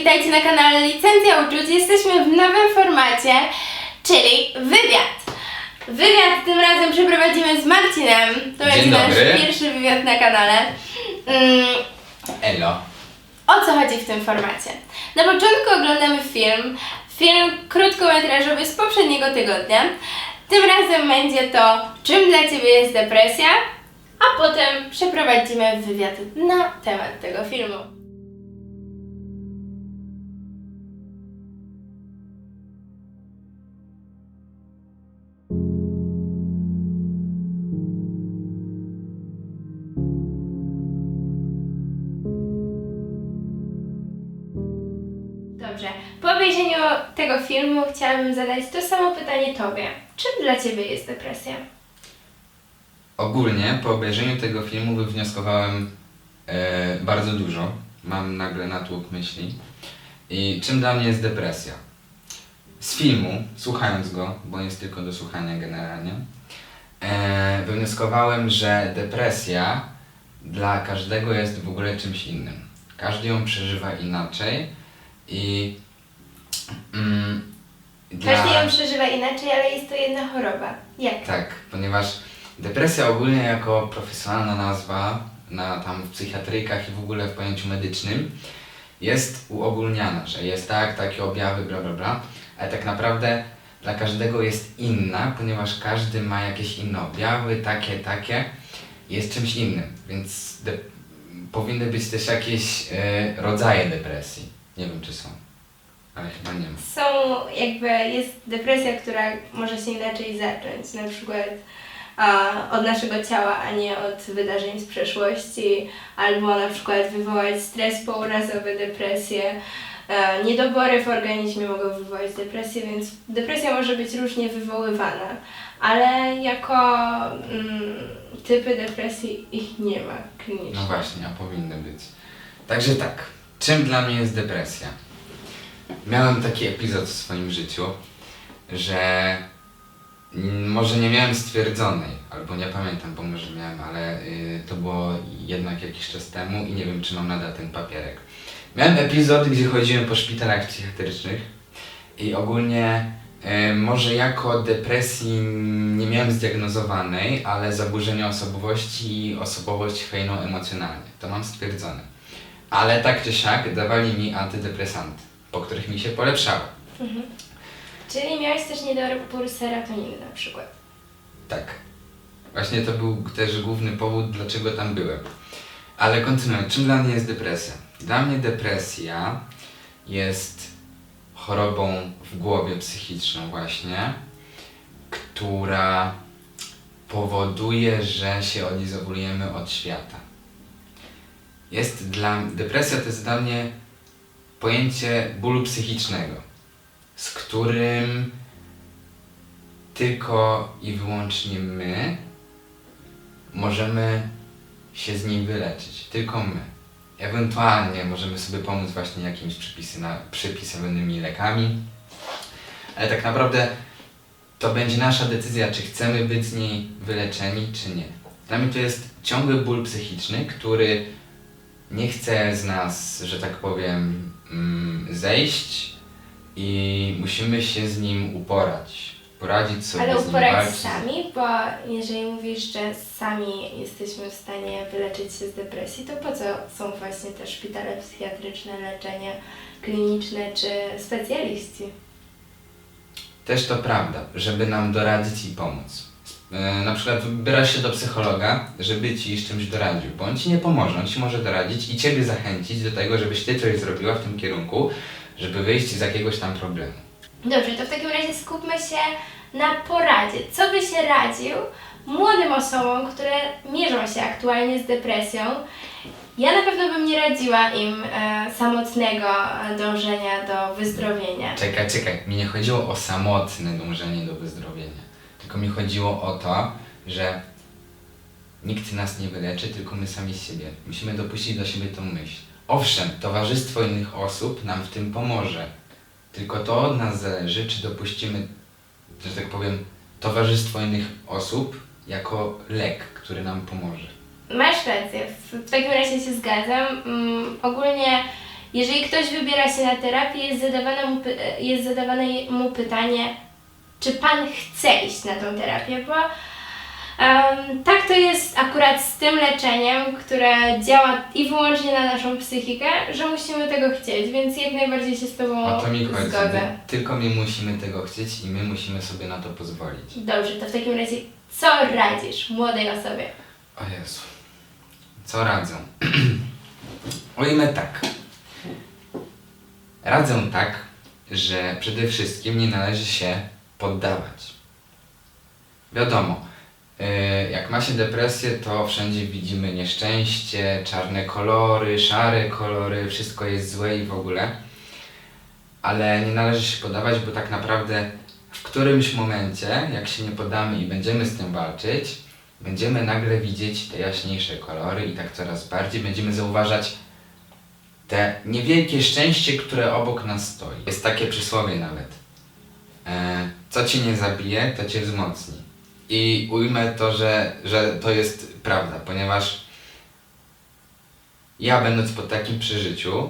witajcie na kanale Licencja Uczuć. Jesteśmy w nowym formacie, czyli wywiad. Wywiad tym razem przeprowadzimy z Marcinem. To Dzień nasz dobry. pierwszy wywiad na kanale. Mm, Elo. o co chodzi w tym formacie? Na początku oglądamy film, film krótkometrażowy z poprzedniego tygodnia. Tym razem będzie to czym dla Ciebie jest depresja, a potem przeprowadzimy wywiad na temat tego filmu. Tego filmu chciałabym zadać to samo pytanie Tobie. Czym dla Ciebie jest depresja? Ogólnie po obejrzeniu tego filmu wywnioskowałem e, bardzo dużo. Mam nagle natłok myśli. I czym dla mnie jest depresja? Z filmu, słuchając go, bo jest tylko do słuchania generalnie, e, wywnioskowałem, że depresja dla każdego jest w ogóle czymś innym. Każdy ją przeżywa inaczej i mm, Każdy ją przeżywa inaczej, ale jest to jedna choroba. Jak? Tak, ponieważ depresja ogólnie jako profesjonalna nazwa na tam w psychiatrykach i w ogóle w pojęciu medycznym jest uogólniana, że jest tak, takie objawy, bla bla bla, ale tak naprawdę dla każdego jest inna, ponieważ każdy ma jakieś inne objawy, takie, takie, jest czymś innym, więc de- powinny być też jakieś e, rodzaje depresji. Nie wiem czy są, ale chyba nie ma. Są jakby, jest depresja, która może się inaczej zacząć, na przykład a, od naszego ciała, a nie od wydarzeń z przeszłości, albo na przykład wywołać stres pourazowy, depresję. E, Niedobory w organizmie mogą wywołać depresję, więc depresja może być różnie wywoływana, ale jako mm, typy depresji ich nie ma klinicznie. No właśnie, a powinny być. Także tak, czym dla mnie jest depresja? Miałem taki epizod w swoim życiu, że może nie miałem stwierdzonej, albo nie pamiętam, bo może miałem, ale y, to było jednak jakiś czas temu i nie wiem, czy mam nadal ten papierek. Miałem epizod, gdzie chodziłem po szpitalach psychiatrycznych i ogólnie y, może jako depresji nie miałem zdiagnozowanej, ale zaburzenia osobowości i osobowość chwiejno-emocjonalnie. To mam stwierdzone. Ale tak czy siak dawali mi antydepresanty, po których mi się polepszało. Mhm. Czyli miałeś też niedobór serotoniny na przykład. Tak. Właśnie to był też główny powód, dlaczego tam byłem. Ale kontynuując, czym dla mnie jest depresja? Dla mnie depresja jest chorobą w głowie psychiczną właśnie, która powoduje, że się odizolujemy od świata. Jest dla depresja to jest dla mnie pojęcie bólu psychicznego, z którym tylko i wyłącznie my możemy się z niej wyleczyć. Tylko my. Ewentualnie możemy sobie pomóc właśnie jakimiś przepisy lekami, ale tak naprawdę to będzie nasza decyzja, czy chcemy być z niej wyleczeni, czy nie. Dla mnie to jest ciągły ból psychiczny, który nie chce z nas, że tak powiem, zejść i musimy się z nim uporać. Poradzić sobie Ale z nim uporać walczyć. sami, bo jeżeli mówisz, że sami jesteśmy w stanie wyleczyć się z depresji, to po co są właśnie te szpitale psychiatryczne, leczenie kliniczne czy specjaliści? Też to prawda, żeby nam doradzić i pomóc. E, Na przykład wybierasz się do psychologa, żeby ci z czymś doradził, bo on ci nie pomoże, on ci może doradzić i ciebie zachęcić do tego, żebyś ty coś zrobiła w tym kierunku, żeby wyjść z jakiegoś tam problemu. Dobrze, to w takim razie skupmy się na poradzie. Co byś radził młodym osobom, które mierzą się aktualnie z depresją? Ja na pewno bym nie radziła im e, samotnego dążenia do wyzdrowienia. Czekaj, czekaj, mi nie chodziło o samotne dążenie do wyzdrowienia, tylko mi chodziło o to, że nikt nas nie wyleczy, tylko my sami z siebie. Musimy dopuścić do siebie tą myśl. Owszem, towarzystwo innych osób nam w tym pomoże, tylko to od nas zależy, czy dopuścimy, że tak powiem, towarzystwo innych osób jako lek, który nam pomoże. Masz rację, w, takim razie się zgadzam. Mm, ogólnie jeżeli ktoś wybiera się na terapię, jest zadawane mu, jest zadawane mu pytanie, czy pan chce iść na tą terapię, bo em, tak to jest akurat z tym leczeniem, które działa i wyłącznie na naszą psychikę, że musimy tego chcieć, więc jak najbardziej się z Tobą O to mi chodzi. zgodzę. Tylko my musimy tego chcieć i my musimy sobie na to pozwolić. Dobrze, to w takim razie co radzisz młodej osobie? O Jezu. Co radzę? Ujmę tak. Radzę tak, że przede wszystkim nie należy się poddawać. Wiadomo, yy, jak ma się depresję, to wszędzie widzimy nieszczęście, czarne kolory, szare kolory, wszystko jest złe i w ogóle. Ale nie należy się poddawać, bo tak naprawdę w którymś momencie, jak się nie poddamy i będziemy z tym walczyć, będziemy nagle widzieć te jaśniejsze kolory i tak coraz bardziej będziemy zauważać te niewielkie szczęście, które obok nas stoi. Jest takie przysłowie nawet. E, co cię nie zabije, to cię wzmocni. I ujmę to, że, że to jest prawda, ponieważ ja będąc po takim przeżyciu,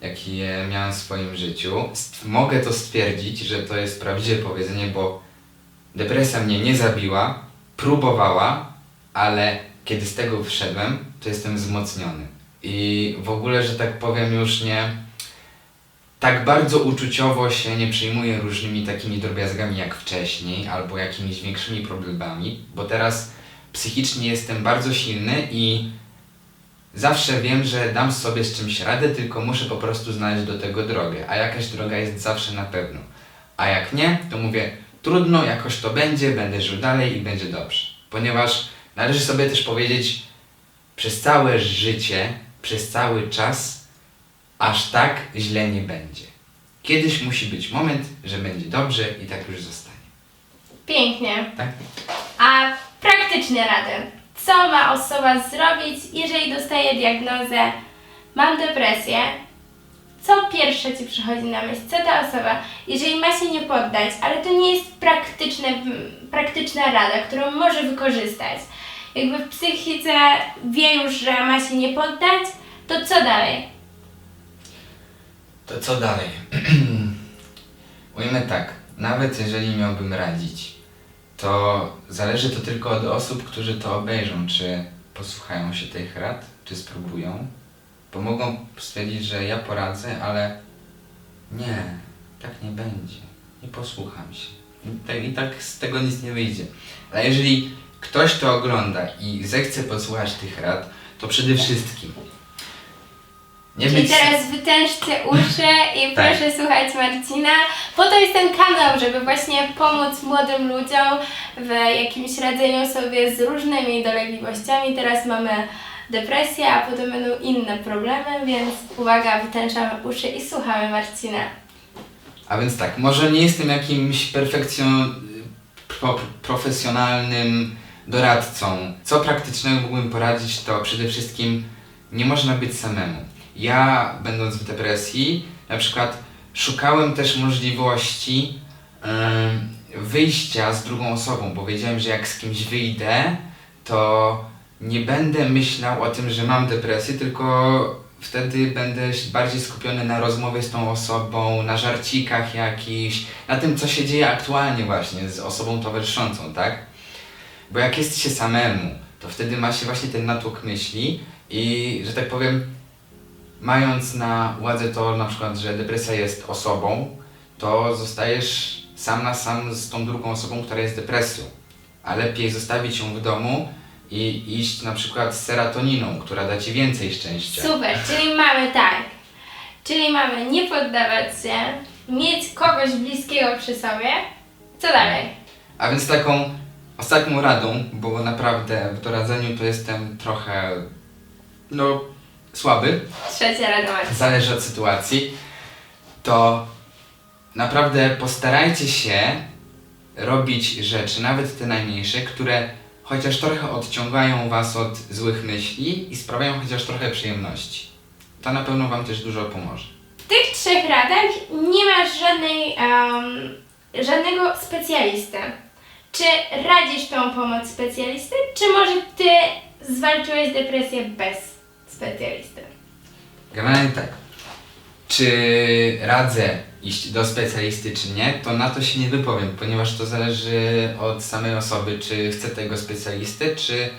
jakie miałem w swoim życiu, mogę to stwierdzić, że to jest prawdziwe powiedzenie, bo depresja mnie nie zabiła, próbowała, ale kiedy z tego wyszedłem, to jestem wzmocniony. I w ogóle, że tak powiem, już nie tak bardzo uczuciowo się nie przejmuję różnymi takimi drobiazgami jak wcześniej, albo jakimiś większymi problemami, bo teraz psychicznie jestem bardzo silny i zawsze wiem, że dam sobie z czymś radę, tylko muszę po prostu znaleźć do tego drogę, a jakaś droga jest zawsze na pewno. A jak nie, to mówię, trudno, jakoś to będzie, będę żył dalej i będzie dobrze. Ponieważ należy sobie też powiedzieć, przez całe życie, przez cały czas, aż tak źle nie będzie. Kiedyś musi być moment, że będzie dobrze i tak już zostanie. Pięknie. Tak? A praktyczne rady. Co ma osoba zrobić, jeżeli dostaje diagnozę mam depresję? Co pierwsze Ci przychodzi na myśl? Co ta osoba, jeżeli ma się nie poddać, ale to nie jest praktyczne, praktyczna rada, którą może wykorzystać. Jakby w psychice wie już, że ma się nie poddać, to co dalej? To co dalej? Ujmę tak, nawet jeżeli miałbym radzić, to zależy to tylko od osób, którzy to obejrzą, czy posłuchają się tych rad, czy spróbują, bo mogą stwierdzić, że ja poradzę, ale nie, tak nie będzie, nie posłucham się. I tak, I tak z tego nic nie wyjdzie. Ale jeżeli ktoś to ogląda i zechce posłuchać tych rad, to przede wszystkim nie Czyli być... teraz wytężcie uszy i Tak. proszę słuchać Marcina. Po to jest ten kanał, żeby właśnie pomóc młodym ludziom w jakimś radzeniu sobie z różnymi dolegliwościami. Teraz mamy depresję, a potem będą inne problemy, więc uwaga, wytęczamy uszy i słuchamy Marcina. A więc tak, może nie jestem jakimś perfekcjon... Pro, profesjonalnym doradcą. Co praktycznego mógłbym poradzić, to przede wszystkim nie można być samemu. Ja, będąc w depresji, na przykład szukałem też możliwości em, wyjścia z drugą osobą, bo wiedziałem, że jak z kimś wyjdę, to nie będę myślał o tym, że mam depresję, tylko wtedy będę bardziej skupiony na rozmowie z tą osobą, na żarcikach jakichś, na tym, co się dzieje aktualnie właśnie z osobą towarzyszącą, tak? Bo jak jest się samemu, to wtedy ma się właśnie ten natłok myśli i, że tak powiem, mając na uwadze to na przykład, że depresja jest osobą, to zostajesz sam na sam z tą drugą osobą, która jest depresją. A lepiej zostawić ją w domu i iść na przykład z serotoniną, która da ci więcej szczęścia. Super, czyli mamy tak. Czyli mamy nie poddawać się, mieć kogoś bliskiego przy sobie. Co dalej? A więc taką ostatnią radą, bo naprawdę w doradzeniu to jestem trochę, no, słaby, Trzecia rada zależy od sytuacji, to naprawdę postarajcie się robić rzeczy, nawet te najmniejsze, które chociaż trochę odciągają Was od złych myśli i sprawiają chociaż trochę przyjemności. To na pewno Wam też dużo pomoże. W tych trzech radach nie masz żadnej, em, żadnego specjalisty. Czy radzisz tą pomoc specjalisty, czy może ty zwalczyłeś depresję bez specjalisty? Generalnie tak. Czy radzę iść do specjalisty, czy nie, to na to się nie wypowiem, ponieważ to zależy od samej osoby, czy chce tego specjalisty, czy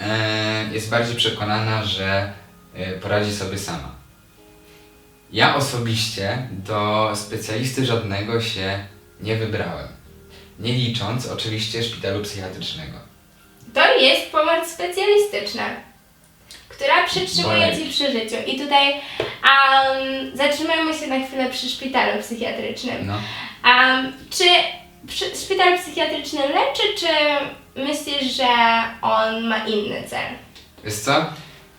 e, jest bardziej przekonana, że e, poradzi sobie sama. Ja osobiście do specjalisty żadnego się nie wybrałem. Nie licząc oczywiście szpitalu psychiatrycznego. To jest pomoc specjalistyczna, która przytrzymuje. Ci przy życiu. I tutaj um, zatrzymajmy się na chwilę przy szpitalu psychiatrycznym. No. Um, czy przy, szpital psychiatryczny leczy, czy myślisz, że on ma inny cel? Wiesz co?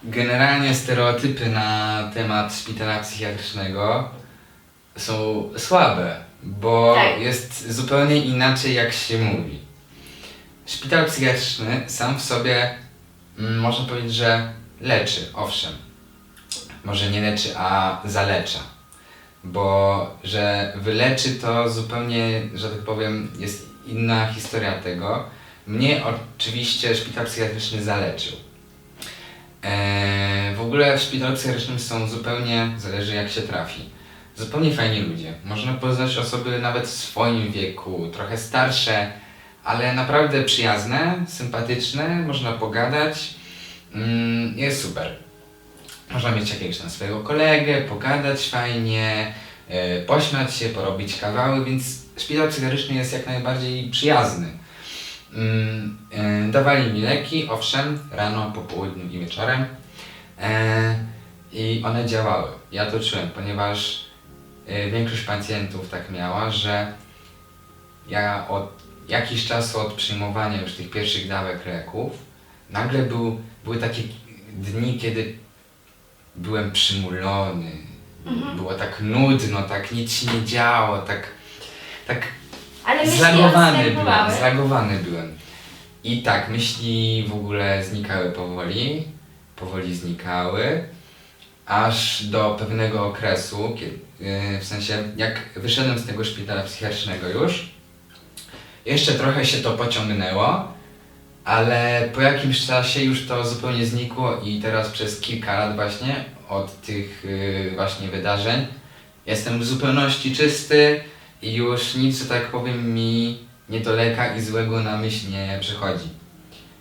Generalnie stereotypy na temat szpitala psychiatrycznego są słabe, bo Tak. jest zupełnie inaczej jak się mówi. Szpital psychiatryczny sam w sobie mm, można powiedzieć, że leczy, owszem. Może nie leczy, a zalecza. Bo że wyleczy to zupełnie, że tak powiem, jest inna historia tego. Mnie oczywiście szpital psychiatryczny zaleczył. Eee, w ogóle w szpitalu psychiatrycznym są zupełnie, zależy jak się trafi, zupełnie fajni ludzie. Można poznać osoby nawet w swoim wieku, trochę starsze, ale naprawdę przyjazne, sympatyczne, można pogadać. Mm, jest super. Można mieć jakiegoś tam swojego kolegę, pogadać fajnie, e, pośmiać się, porobić kawały, więc szpital psychiatryczny jest jak najbardziej przyjazny. E, dawali mi leki, owszem, rano, po południu i wieczorem. E, I one działały. Ja to czułem, ponieważ e, większość pacjentów tak miała, że ja od jakiś czas od przyjmowania już tych pierwszych dawek leków, nagle był, były takie dni, kiedy byłem przymulony. Było tak nudno, tak nic się nie działo, tak, tak Ale Zlagowany byłem, zlagowany byłem. I tak, myśli w ogóle znikały powoli, powoli znikały, aż do pewnego okresu, kiedy, w sensie jak wyszedłem z tego szpitala psychiatrycznego już, jeszcze trochę się to pociągnęło, ale po jakimś czasie już to zupełnie znikło i teraz przez kilka lat właśnie od tych yy, właśnie wydarzeń jestem w zupełności czysty i już nic, że tak powiem, mi niedoleka i złego na myśl nie przychodzi.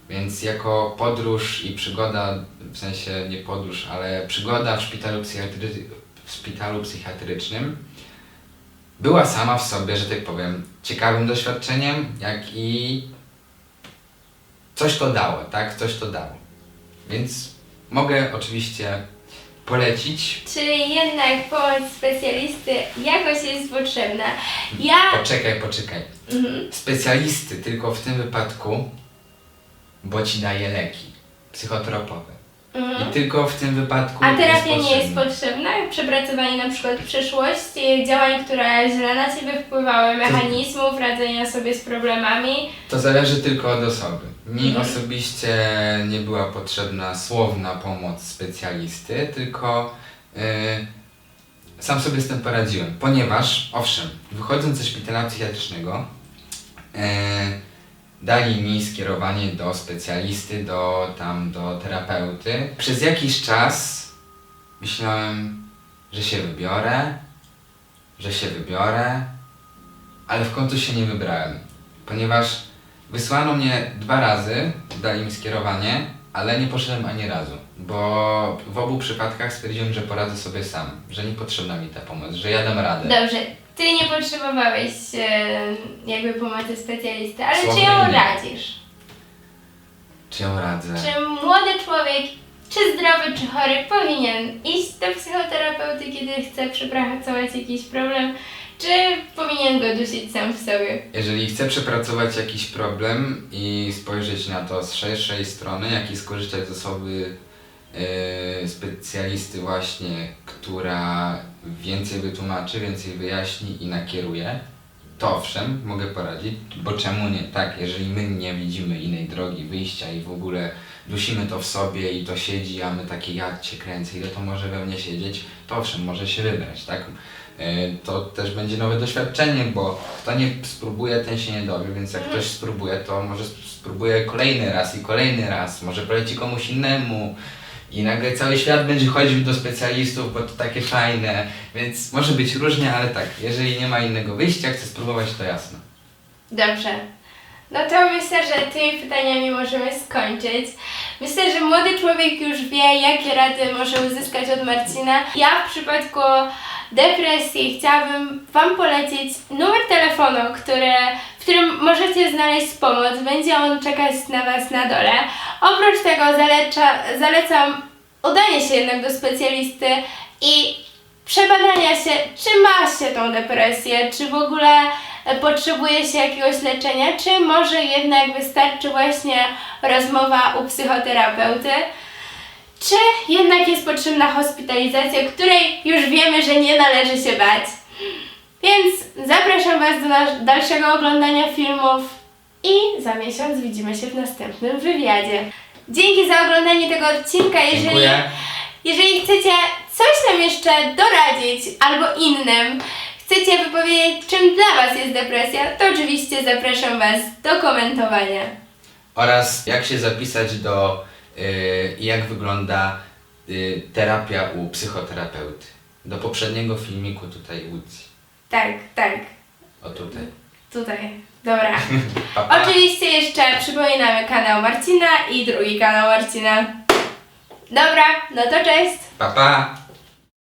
Więc jako podróż i przygoda, w sensie nie podróż, ale przygoda w szpitalu, psychiatry, w szpitalu psychiatrycznym była sama w sobie, że tak powiem, ciekawym doświadczeniem, jak i coś to dało, tak? Coś to dało. Więc mogę oczywiście polecić. Czyli jednak pomoc specjalisty jakoś jest potrzebna. Ja... Poczekaj, poczekaj. Mhm. specjalisty tylko w tym wypadku, bo ci daje leki psychotropowe. Mhm. I tylko w tym wypadku A terapia nie jest potrzebna. potrzebna? Przepracowanie na przykład przeszłości, działań, które źle na Ciebie wpływały, mechanizmów radzenia sobie z problemami. To zależy tylko od osoby. Mi Mhm. osobiście nie była potrzebna słowna pomoc specjalisty, tylko yy, sam sobie z tym poradziłem. Ponieważ, owszem, wychodząc ze szpitala psychiatrycznego, yy, dali mi skierowanie do specjalisty, do tam, do terapeuty. Przez jakiś czas myślałem, że się wybiorę, że się wybiorę, ale w końcu się nie wybrałem, ponieważ wysłano mnie dwa razy, dali mi skierowanie, ale nie poszedłem ani razu, bo w obu przypadkach stwierdziłem, że poradzę sobie sam, że nie potrzebna mi ta pomoc, że ja dam radę. Dobrze, Ty nie potrzebowałeś e, jakby pomocy specjalisty, ale czy Słownej ją nie. radzisz? Czy ją radzę? Czy młody człowiek, czy zdrowy, czy chory, powinien iść do psychoterapeuty, kiedy chce przepracować jakiś problem, czy powinien go dusić sam w sobie? Jeżeli chcę przepracować jakiś problem i spojrzeć na to z szerszej strony, jak i skorzystać z osoby yy, specjalisty właśnie, która więcej wytłumaczy, więcej wyjaśni i nakieruje, to owszem, mogę poradzić, bo czemu nie? Tak, jeżeli my nie widzimy innej drogi wyjścia i w ogóle dusimy to w sobie i to siedzi, a my takie ja cię kręcę, ile to może we mnie siedzieć, to owszem, może się wybrać, tak? E, to też będzie nowe doświadczenie, bo kto nie spróbuje, ten się nie dowie, więc jak ktoś spróbuje, to może sp- spróbuje kolejny raz i kolejny raz, może poleci komuś innemu i nagle cały świat będzie chodził do specjalistów, bo to takie fajne, więc może być różnie, ale tak, jeżeli nie ma innego wyjścia, chcę spróbować, to jasno. Dobrze. No to myślę, że tymi pytaniami możemy skończyć. Myślę, że młody człowiek już wie, jakie rady może uzyskać od Marcina. Ja w przypadku depresji chciałabym Wam polecić numer telefonu, który, w którym możecie znaleźć pomoc. Będzie on czekać na Was na dole. Oprócz tego zaleca, zalecam udanie się jednak do specjalisty i przebadania się, czy ma się tą depresję, czy w ogóle e, potrzebuje się jakiegoś leczenia, czy może jednak wystarczy właśnie rozmowa u psychoterapeuty, czy jednak jest potrzebna hospitalizacja, której już wiemy, że nie należy się bać. Więc zapraszam Was do dalszego oglądania filmów i za miesiąc widzimy się w następnym wywiadzie. Dzięki za oglądanie tego odcinka. Jeżeli Dziękuję. jeżeli chcecie jeszcze doradzić albo innym, chcecie wypowiedzieć, czym dla Was jest depresja, to oczywiście zapraszam Was do komentowania. Oraz jak się zapisać do y, jak wygląda y, terapia u psychoterapeuty. Do poprzedniego filmiku tutaj Łucji. Tak, tak, O tutaj. tutaj. Dobra. Pa, pa. Oczywiście jeszcze przypominamy kanał Marcina i drugi kanał Marcina. Dobra, no to cześć! Pa, pa.